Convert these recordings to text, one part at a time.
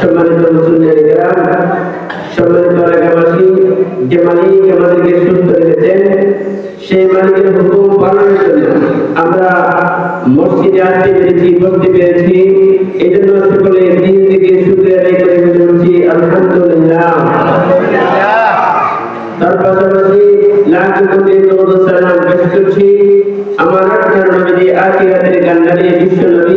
সম্মানিত মুসলিমের সম্মানিত এলাকাবাসী, যে মালিক আমাদেরকে সুস্থ রেখেছেন, সেই মালিকের হুকুম পালনের জন্য আমরা মসজিদে আসতে পেরেছি বলতে পেরেছি। এই জন্য সকলে দিন থেকে শুক্রিয়া আদায় করে বলছি, আলহামদুলিল্লাহ। তার পাশাপাশি লাখ কোটি করছি। আমার নবী বিশ্ব নবী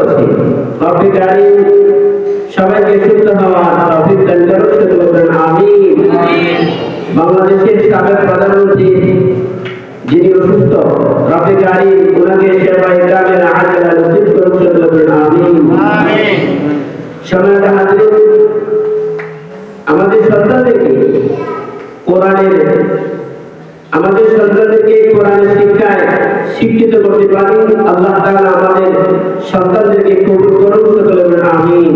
রব্বি কারিম সবাইকে সুস্থ হওয়ার তৌফিক দান করুন সকলে আমিন। বাংলাদেশের সাবেক প্রধানমন্ত্রী যিনি অসুস্থ রব্বি কারিম ওনাকে সেবায় নসিব করুন বলুন আমিন। সমাজ হাজির। আমাদের সন্তানদেরকে কোরআনের আমাদের সন্তানদেরকে কোরআনের শিক্ষায় শিক্ষিত করতে পারি আল্লাহ তাআলা আমাদের সন্তানদেরকে কবুল করুন সকলে বলুন আমিন।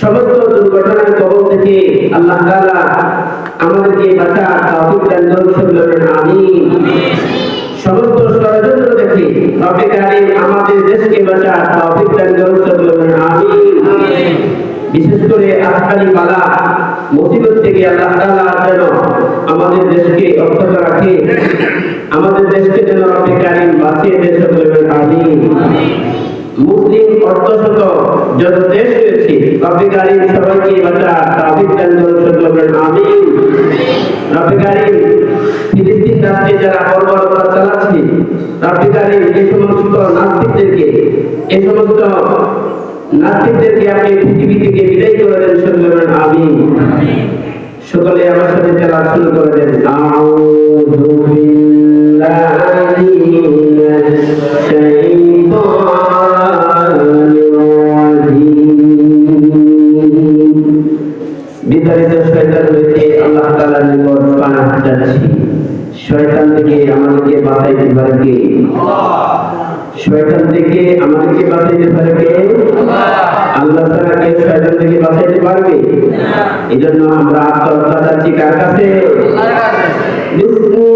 সমস্ত দুর্ঘটনার কবল থেকে আল্লাহ তাআলা আমাদেরকে বাঁচা তৌফিক দান করুন সকলে বলুন আমিন। সমস্ত ষড়যন্ত্র থেকে কারিম আমাদের দেশকে বাঁচা তৌফিক দান করুন সকলে বলুন আমিন। বিশেষ করে আজকালি বালা মুসিবত থেকে আল্লাহ তাআলা যেন আমাদের দেশকে অক্ষত রাখে, আমাদের দেশকে যেন রব্বে কারিম বাঁচিয়ে দেশ বলবেন আমিন। মুসলিম অর্থশত যত দেশ রয়েছে রব্বে সবাইকে বাঁচা তাওফিক দান বলবেন আমিন। রব্বে ফিলিস্তিন রাষ্ট্রে যারা বর্বরতা চালাচ্ছে, রব্বে কারিম সমস্ত নাস্তিকদেরকে এই সমস্ত নাস্তিকদেরকে আপনি পৃথিবী থেকে বিদায় করে দেন সকলে আমি সকলে আমার সাথে তেলা শুরু করে দেন। হইতে আল্লাহ তাআলার নিকট পানা চাচ্ছি শয়তান থেকে আমাদেরকে বাঁচাইতে পারে কে? শয়তান থেকে আমাদেরকে বাঁচাইতে পারে কে? আল্লাহ তাআলা কে শয়তান থেকে বাঁচাইতে পারবে? এজন্য আমরা আত্মহত্যা চাচ্ছি কার কাছে? বিসমিল্লাহির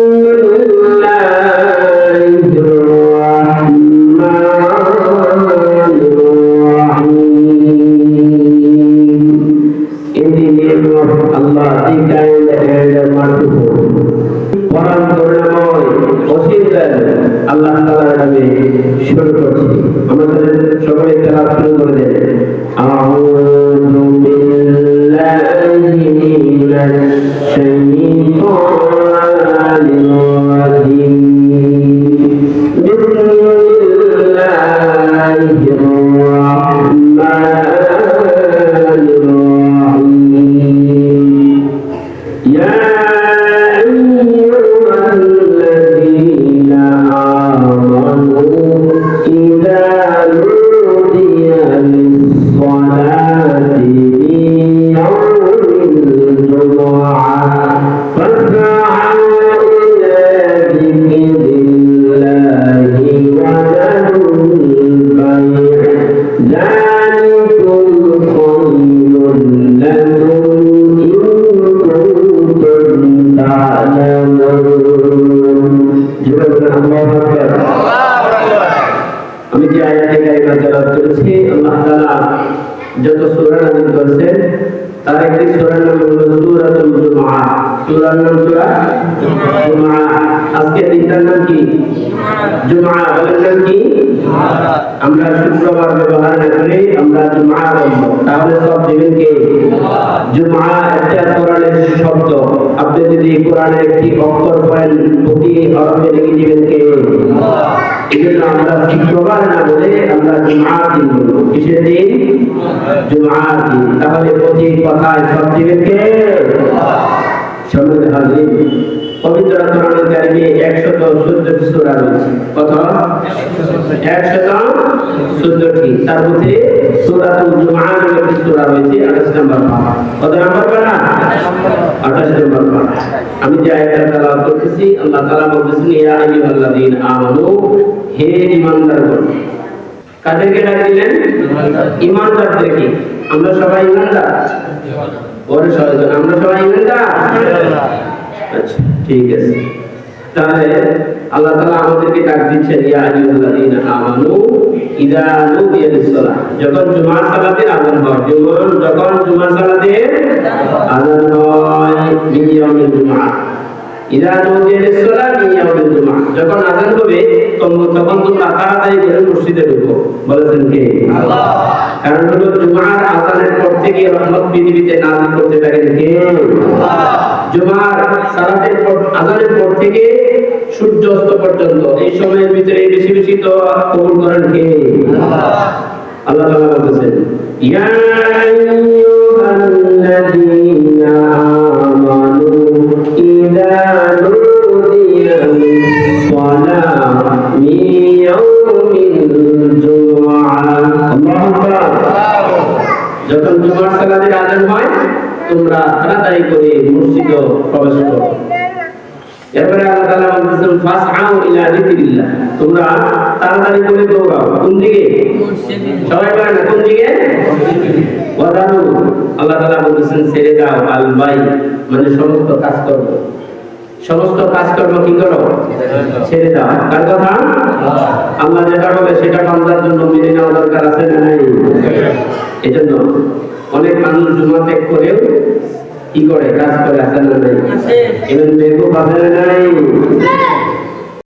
সকলে তেলাওয়াত শুরু করে দেন আউযু আমি যে আয়াতে কারিমা তেলাওয়াত যত সূরা নাযিল করেছেন, তার একটি সূরার আমরা শুক্রবার ব্যবহার না করে আমরা তাহলে সব দিবেন কে জুমআ একটা কোরআনের শব্দ আপনি যদি কোরআনের একটি অক্ষর পান প্রতি হরফে লিখে দিবেন কে? এই জন্য আমরা শুক্রবার না বলে আমরা জুমআ দিন কিসের দিন? জুমআ দিন। তাহলে প্রতি কথায় সব দিবেন কে? সম্মানিত হাজির পবিত্র কোরআনুল কারিমে 114 সূরা রয়েছে। কত? 114 কি? তার মধ্যে সূরাতুল জুমআ নামে একটি সূরা রয়েছে 28 নম্বর পারা কত নম্বর পারা 28 নম্বর পারা আমি যে আয়াতটা তেলাওয়াত করতেছি আল্লাহ তাআলা বলতেছেন ইয়া আইয়ুহাল্লাযীনা আমানু হে ঈমানদারগণ। কাদেরকে ডাক দিলেন? ঈমানদারদেরকে। আমরা সবাই ঈমানদার? বড় সবাই আমরা সবাই ঈমানদার? আচ্ছা ঠিক আছে। তাহলে আল্লাহ তাআলা আমাদেরকে ডাক দিচ্ছেন ইয়া আইয়ুহাল্লাযীনা আমানু ইযা নুদিয়া লিস-সালাহ যখন জুমার সালাতের আযান হয় যখন যখন জুমার সালাতের আযান হয় মিন ইয়াউমিল জুমআ ইযা নুদিয়া লিস-সালাহ মিন ইয়াউমিল জুমআ যখন আযান হবে তখন তখন তোমরা তাড়াতাড়ি করে মসজিদে ঢুকো। বলেছেন কে? আল্লাহ। কারণ হলো জুমার আযানের পর থেকে রহমত পৃথিবীতে নাযিল করতে থাকেন কে? আল্লাহ। জুমার সালাতের পর, আজানের পর থেকে সূর্য পর্যন্ত। এই সময়ের ভিতরে বেশি বেশি তো কবুল করেন কে? আল্লাহ তাআলা বলতেছেন যখন জুমার সালাতের আজান হয় তোমরা তাড়াতাড়ি করে মসজিদে প্রবেশ করো। এরপরে আল্লাহ তাআলা বলতেছেন ফাসআউ ইলা যিকরিল্লাহ। তোমরা তাড়াতাড়ি করে দৌড়াও। কোন দিকে? সবাই বলেন না, কোন দিকে? ওয়াদারু আল্লাহ তাআলা বলতেছেন ছেড়ে দাও আল বাই মানে সমস্ত কাজকর্ম সমস্ত কাজকর্ম কি করো? ছেড়ে দাও। কার কথা? আল্লাহ যেটা বলে সেটা বান্দার জন্য মেনে নেওয়া দরকার আছে না নাই? এজন্য অনেক মানুষ জুমা ত্যাগ করেও কি করে? কাজ করে আছে না নাই? এজন্য বেগও পাবে না নাই?